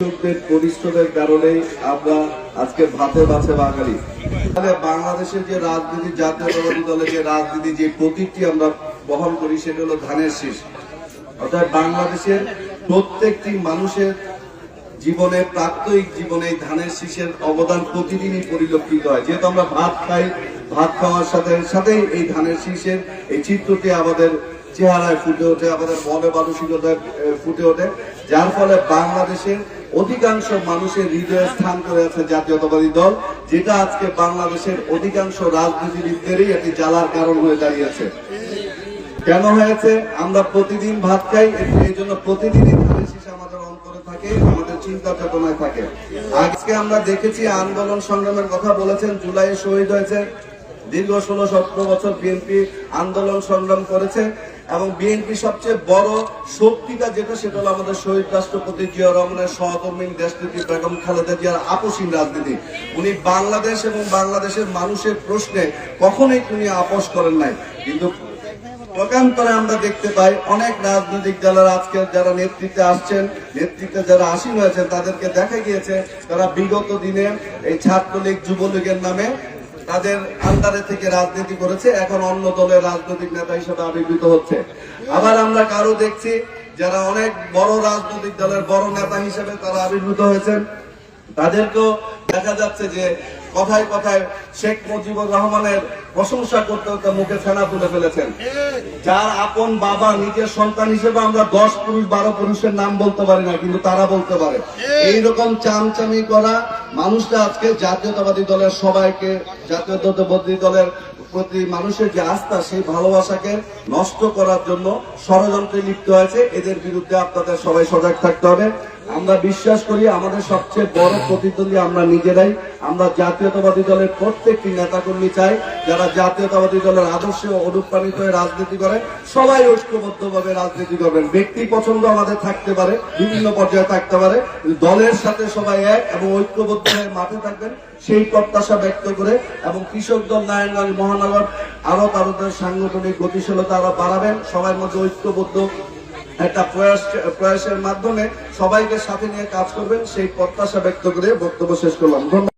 কৃষকদের পরিশ্রমের কারণেই আমরা আজকে ভাতে বাঙালি। তাহলে বাংলাদেশের যে রাজনীতি দলের যে রাজনীতি, যে প্রতীকটি আমরা বহন করি, সেটা হলো ধানের শীষ। অর্থাৎ বাংলাদেশের প্রত্যেকটি মানুষের জীবনে, প্রাত্যহিক জীবনে ধানের শীষের অবদান প্রতিদিনই পরিলক্ষিত হয়। যেহেতু আমরা ভাত খাই, ভাত খাওয়ার সাথে, সাথেই এই ধানের শীষের এই চিত্রটি আমাদের চেহারায় ফুটে ওঠে, আমাদের মনে মানসিকতায় ফুটে ওঠে। যার ফলে বাংলাদেশের অধিকাংশ মানুষের হৃদয়ে স্থান করে আছে জাতীয়তাবাদী দল, যেটা আজকে বাংলাদেশের অধিকাংশ রাজনীতিবিদদেরই একটি জ্বালার কারণ হয়ে দাঁড়িয়েছে কেন হয়েছে? আমরা প্রতিদিন ভাত খাই, এই জন্য প্রতিদিনই ধানের আমাদের অন্তরে থাকে, আমাদের চিন্তা চেতনায় থাকে। আজকে আমরা দেখেছি আন্দোলন সংগ্রামের কথা বলেছেন জুলাই শহীদ হয়েছে দীর্ঘ ষোলো সতেরো বছর বিএনপি আন্দোলন সংগ্রাম করেছে এবং বিএনপি সবচেয়ে বড় শক্তিটা যেটা, সেটা হলো আমাদের শহীদ রাষ্ট্রপতি জিয়া রহমানের সহকর্মী দেশনীতি বেগম খালেদা জিয়ার আপসীন রাজনীতি। উনি বাংলাদেশ এবং বাংলাদেশের মানুষের প্রশ্নে কখনোই তিনি আপোষ করেন নাই। কিন্তু প্রকান্তরে আমরা দেখতে পাই অনেক রাজনৈতিক দলের আজকে যারা নেতৃত্বে আসছেন, নেতৃত্বে যারা আসীন হয়েছেন, তাদেরকে দেখা গিয়েছে তারা বিগত দিনে এই ছাত্রলীগ, যুবলীগের নামে তাদের আন্দারে থেকে রাজনীতি করেছে। এখন অন্য দলের রাজনৈতিক নেতা হিসেবে আবির্ভূত হচ্ছে। আবার আমরা কারও দেখছি যারা অনেক বড় রাজনৈতিক দলের বড় নেতা হিসেবে তারা আবির্ভূত হয়েছেন। তাদেরকেও দেখা যাচ্ছে যে কথায় কথায় শেখ মুজিবুর রহমানের প্রশংসা করতে করতে মুখে ফেনা তুলে ফেলেছেন। যার আপন বাবা নিজের সন্তান হিসেবে আমরা দশ পুরুষ বারো পুরুষের নাম বলতে পারি না কিন্তু তারা বলতে পারে। এইরকম চামচামি করা মানুষরা আজকে জাতীয়তাবাদী দলের সবাইকে জাতীয়তাবাদী দলের প্রতি মানুষের যে আস্থা, সেই ভালোবাসাকে নষ্ট করার জন্য ষড়যন্ত্রে লিপ্ত হয়েছে। এদের বিরুদ্ধে আপনাদের সবাই সজাগ থাকতে হবে। আমরা বিশ্বাস করি আমাদের সবচেয়ে বড় প্রতিদ্বন্দ্বী আমরা নিজেরাই। আমরা জাতীয়তাবাদী দলের প্রত্যেকটি নেতাকর্মী চাই। যারা জাতীয়তাবাদী দলের আদর্শে অনুপ্রাণিত হয়ে রাজনীতি করে, সবাই ঐক্যবদ্ধভাবে রাজনীতি করবেন। ব্যক্তি পছন্দ আমাদের থাকতে পারে, বিভিন্ন পর্যায়ে থাকতে পারে। দলের সাথে সবাই এক এবং ঐক্যবদ্ধ হয়ে মাঠে থাকবেন, সেই প্রত্যাশা ব্যক্ত করে এবং কৃষক দল নারায়ণগঞ্জ মহানগর আরও তাদের সাংগঠনিক গতিশীলতা আরও বাড়াবেন। সবার মধ্যে ঐক্যবদ্ধ একটা প্রয়াস, প্রয়াসের মাধ্যমে সবাইকে সাথে নিয়ে কাজ করবেন, সেই প্রত্যাশা ব্যক্ত করে বক্তব্য শেষ করলাম।